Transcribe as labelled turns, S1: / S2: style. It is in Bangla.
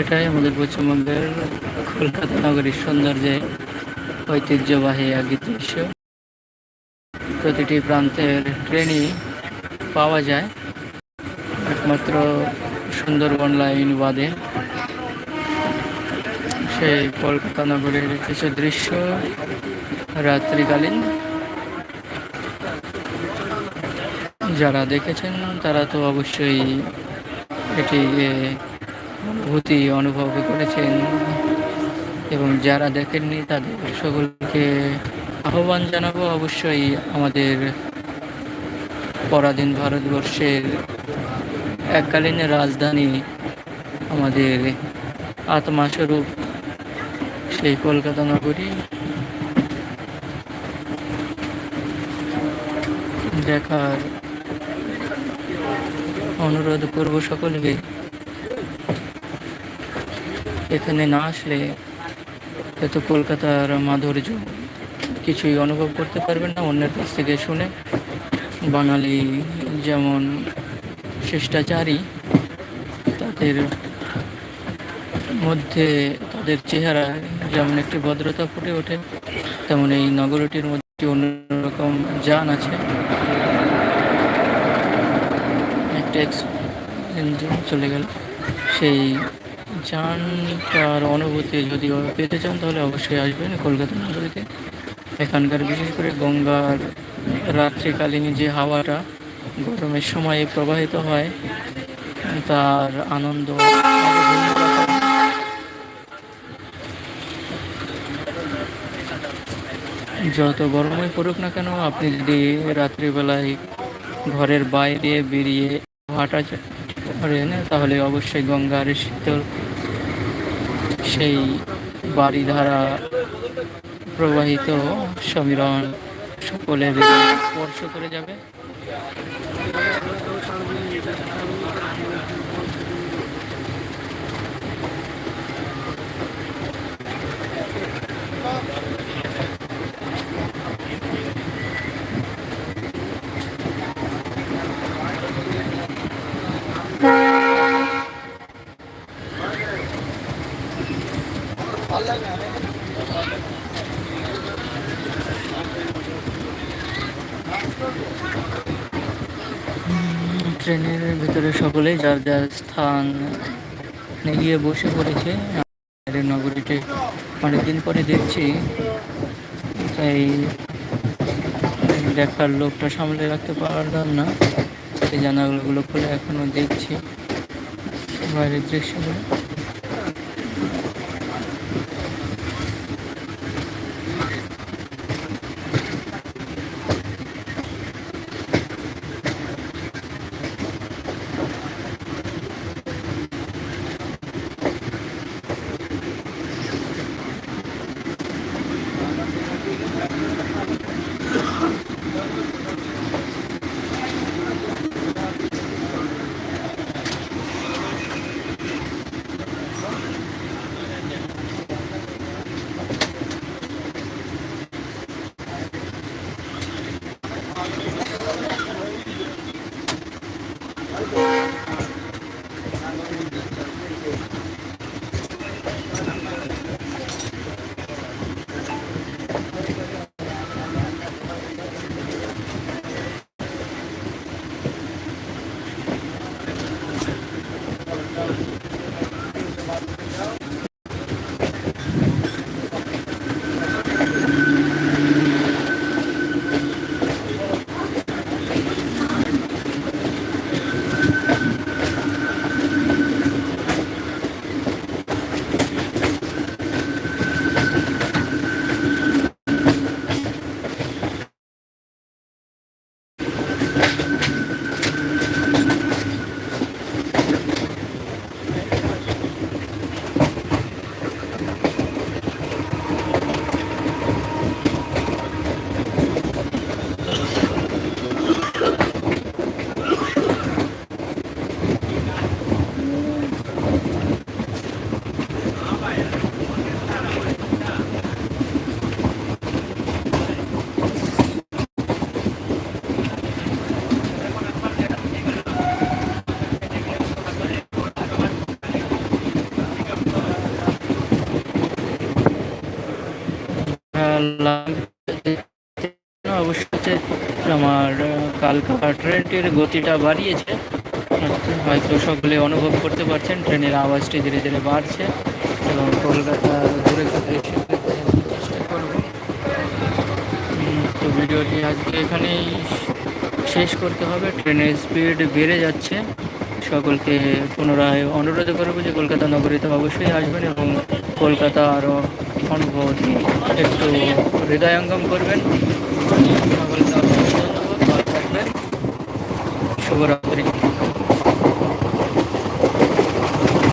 S1: এটাই আমাদের পশ্চিমবঙ্গের কলকাতা নগরীর সৌন্দর্যে ঐতিহ্যবাহী এক দৃশ্য। প্রতিটি প্রান্তের ট্রেনই পাওয়া যায়। একমাত্র সুন্দরবন লাইন বাদে সেই কলকাতা নগরের কিছু দৃশ্য রাত্রিকালীন। যারা দেখেছেন, তারা তো অবশ্যই এটি অনুভূতি অনুভব করেছেন এবং যারা দেখেননি তাদের সকলকে আহ্বান জানাব অবশ্যই আমাদের পরাধীন ভারতবর্ষের এককালীন রাজধানী আমাদের আত্মাস্বরূপ সেই কলকাতা নগরী। দেখার অনুরোধ করব সকলকে। এখানে না আসলে এত কলকাতার মাধুর্য কিছুই অনুভব করতে পারবেন না, অন্যের কাছ থেকে শুনে। বাঙালি যেমন শিষ্টাচারী, তাদের মধ্যে তাদের চেহারা যেমন একটি ভদ্রতা ফুটে ওঠে, তেমন এই নগরীটির মধ্যে অন্যরকম যান আছে। একটা চলে গেল। সেই যানটার অনুভূতি যদি পেতে চান, তাহলে অবশ্যই আসবেন কলকাতা নগরীতে। এখানকার বিশেষ করে গঙ্গার রাত্রিকালীন যে হাওয়াটা, গরমের সময়ে প্রবাহিত হয়, তার আনন্দ যত গরমই পড়ুক না কেন, আপনি যদি রাত্রিবেলায় ঘরের বাইরে বেরিয়ে হাঁটা করেন তাহলে অবশ্যই গঙ্গার শীতল সেই বাড়ি ধারা প্রবাহিত সমীরণ সকলের স্পর্শ করে যাবে। ট্রেনের ভিতরে সকলেই যার যার স্থান গিয়ে বসে পড়েছে। নগরীতে অনেকদিন পরে দেখছি, তাই দেখার লোকটা সামলে রাখতে পারলাম না। সেই জানালাগুলো খুলে এখনও দেখছি। বাইরের দৃশ্যগুলো। লাইভ অবশ্য হচ্ছে আমার কালকা ট্রেনটির গতিটা বাড়িয়েছে। হয়তো সকলে অনুভব করতে পারছেন, ট্রেনের আওয়াজটি ধীরে ধীরে বাড়ছে এবং কলকাতা ঘুরে চেষ্টা করব। তো ভিডিওটি আজকে এখানেই শেষ করতে হবে। ট্রেনের স্পিড বেড়ে যাচ্ছে। সকলকে পুনরায় অনুরোধ করব যে কলকাতা নগরীতে অবশ্যই আসবেন এবং কলকাতা আরও অনুভূতি একটু হৃদয়ঙ্গম করবেন। শুভরাত্রি।